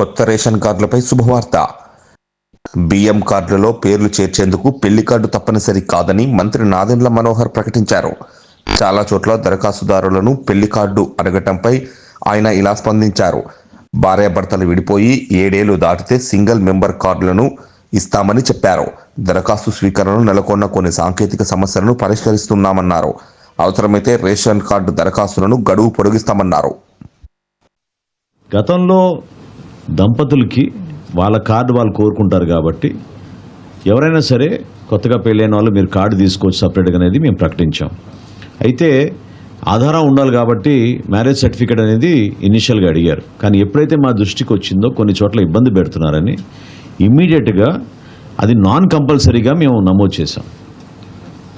కొత్త రేషన్ కార్డులపై శుభవార్త. బియ్యం కార్డులలో పేర్లు చేర్చేందుకు పెళ్ళి కార్డు తప్పనిసరి కాదని మంత్రి నాదెండ్ల మనోహర్ ప్రకటించారు. చాలా చోట్ల దరఖాస్తుదారులను పెళ్ళి కార్డు అడగటంపై ఆయన ఇలా స్పందించారు. భార్యాభర్తలు విడిపోయి ఏడేళ్ళు దాటితే సింగిల్ మెంబర్ కార్డులను ఇస్తామని చెప్పారు. దరఖాస్తు స్వీకరణను నెలకొన్న కొన్ని సాంకేతిక సమస్యలను పరిష్కరిస్తున్నామన్నారు. అవసరమైతే రేషన్ కార్డు దరఖాస్తులను గడువు పొడిగిస్తామన్నారు. గతంలో దంపతులకి వాళ్ళ కార్డు వాళ్ళు కోరుకుంటారు కాబట్టి ఎవరైనా సరే కొత్తగా పెళ్ళైన వాళ్ళు మీరు కార్డు తీసుకోవచ్చు సపరేట్గా అనేది మేము ప్రకటించాం. అయితే ఆధారం ఉండాలి కాబట్టి మ్యారేజ్ సర్టిఫికేట్ అనేది ఇనిషియల్గా అడిగారు. కానీ ఎప్పుడైతే మా దృష్టికి వచ్చిందో కొన్ని చోట్ల ఇబ్బంది పెడుతున్నారని ఇమ్మీడియట్గా అది నాన్ కంపల్సరీగా మేము నమోదు చేసాం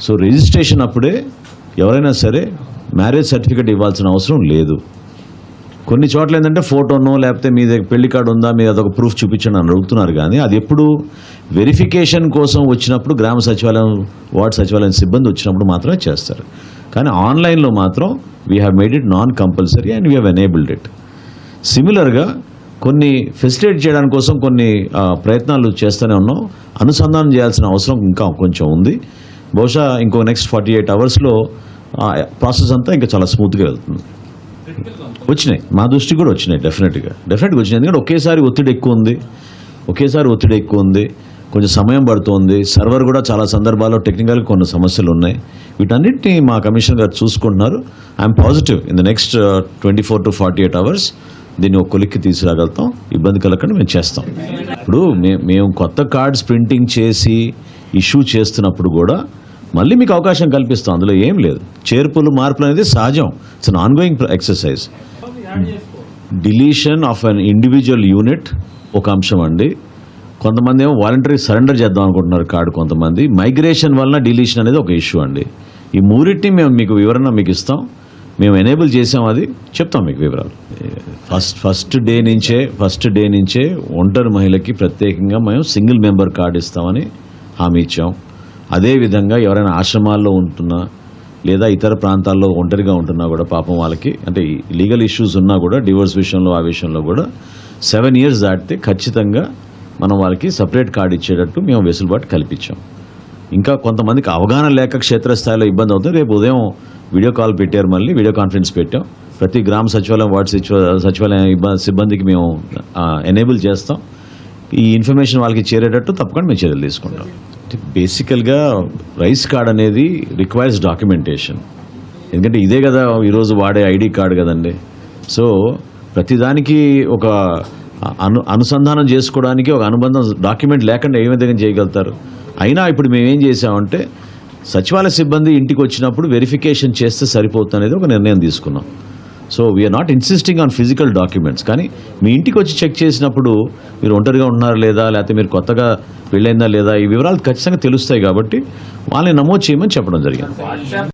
సో రిజిస్ట్రేషన్ అప్పుడే ఎవరైనా సరే మ్యారేజ్ సర్టిఫికేట్ ఇవ్వాల్సిన అవసరం లేదు. కొన్ని చోట్ల ఏంటంటే ఫోటోనో లేకపోతే మీ దగ్గర పెళ్ళి కార్డు ఉందా మీరు అదొక ప్రూఫ్ చూపించండి అని అడుగుతున్నారు కానీ అది ఎప్పుడు వెరిఫికేషన్ కోసం వచ్చినప్పుడు గ్రామ సచివాలయం వార్డు సచివాలయం సిబ్బంది వచ్చినప్పుడు మాత్రమే చేస్తారు. కానీ ఆన్లైన్లో మాత్రం we have made it non compulsory and we have enabled it సిమిలర్గా కొన్ని ఫెసిలిటేట్ చేయడానికి కోసం కొన్ని ప్రయత్నాలు చేస్తూనే ఉన్నాం. అనుసంధానం చేయాల్సిన అవసరం ఇంకా కొంచెం ఉంది. బహుశా ఇంకో నెక్స్ట్ ఫార్టీ ఎయిట్ అవర్స్లో ప్రాసెస్ అంతా ఇంకా చాలా స్మూత్గా వెళ్తుంది. వచ్చినాయి. మా దృష్టి కూడా వచ్చినాయి డెఫినెట్గా డెఫినెట్గా వచ్చినాయి. ఎందుకంటే ఒకేసారి ఒత్తిడి ఎక్కువ ఉంది. ఒకేసారి ఒత్తిడి ఎక్కువ ఉంది. కొంచెం సమయం పడుతుంది. సర్వర్ కూడా చాలా సందర్భాల్లో టెక్నికల్ కొన్ని సమస్యలు ఉన్నాయి. వీటన్నిటిని మా కమిషన్ గారు చూసుకుంటున్నారు. I'm positive in the next twenty four to forty eight hours దీన్ని ఒక కొలిక్కి తీసుకురాగలుగుతాం. ఇబ్బంది కలగకుండా మేము చేస్తాం. ఇప్పుడు మే- మేము కొత్త కార్డ్స్ ప్రింటింగ్ చేసి ఇష్యూ చేస్తున్నప్పుడు కూడా మళ్ళీ మీకు అవకాశం కల్పిస్తాం. అందులో ఏం లేదు. చేర్పులు మార్పులు అనేది సహజం. It's an ongoing exercise deletion of an individual unit ఒక అంశం అండి. కొంతమంది ఏమో వాలంటరీ సరెండర్ చేద్దాం అనుకుంటున్నారు కార్డు కొంతమంది. మైగ్రేషన్ వలన డిలీషన్ అనేది ఒక ఇష్యూ అండి. ఈ మూడింటిని మేము మీకు వివరణ మీకు ఇస్తాం. మేము ఎనేబుల్ చేసాం అది. చెప్తాం మీకు వివరాలు. ఫస్ట్ ఫస్ట్ డే నుంచే ఫస్ట్ డే నుంచే ఒంటరి మహిళకి ప్రత్యేకంగా మేము సింగిల్ మెంబర్ కార్డు ఇస్తామని హామీ ఇచ్చాం. అదేవిధంగా ఎవరైనా ఆశ్రమాల్లో ఉంటున్నా లేదా ఇతర ప్రాంతాల్లో ఒంటరిగా ఉంటున్నా కూడా పాపం వాళ్ళకి అంటే లీగల్ ఇష్యూస్ ఉన్నా కూడా డివోర్స్ విషయంలో ఆ విషయంలో కూడా సెవెన్ ఇయర్స్ దాటితే ఖచ్చితంగా మనం వాళ్ళకి సపరేట్ కార్డు ఇచ్చేటట్టు మేము వెసులుబాటు కల్పించాం. ఇంకా కొంతమందికి అవగాహన లేక క్షేత్రస్థాయిలో ఇబ్బంది అవుతుంది. రేపు ఉదయం వీడియో కాల్ పెట్టారు మళ్ళీ వీడియో కాన్ఫరెన్స్ పెట్టాం. ప్రతి గ్రామ సచివాలయం వార్డు సచివ- సచివాలయం సిబ్బందికి మేము ఎనేబుల్ చేస్తాం. ఈ ఇన్ఫర్మేషన్ వాళ్ళకి చేరేటట్టు తప్పకుండా మేము చర్యలు తీసుకుంటాం. బేసికల్గా రైస్ కార్డ్ అనేది రిక్వైర్స్ డాక్యుమెంటేషన్. ఎందుకంటే ఇదే కదా ఈరోజు వాడే ఐడి కార్డు కదండి. సో ప్రతిదానికి ఒక అను అనుసంధానం చేసుకోవడానికి ఒక అనుబంధం డాక్యుమెంట్ లేకుండా ఏ విధంగా చేయగలుగుతారు? అయినా ఇప్పుడు మేము ఏం చేసామంటే సచివాలయ సిబ్బంది ఇంటికి వచ్చినప్పుడు వెరిఫికేషన్ చేస్తే సరిపోతుంది అనేది ఒక నిర్ణయం తీసుకున్నాం. So we are not insisting on physical documents కానీ మీ ఇంటికి వచ్చి చెక్ చేసినప్పుడు మీరు ఒంటరిగా ఉన్నారా లేదా లేకపోతే మీరు కొత్తగా పెళ్ళైందా లేదా ఈ వివరాలు ఖచ్చితంగా తెలుస్తాయి కాబట్టి వాళ్ళని నమోదు చేయమని చెప్పడం జరిగింది.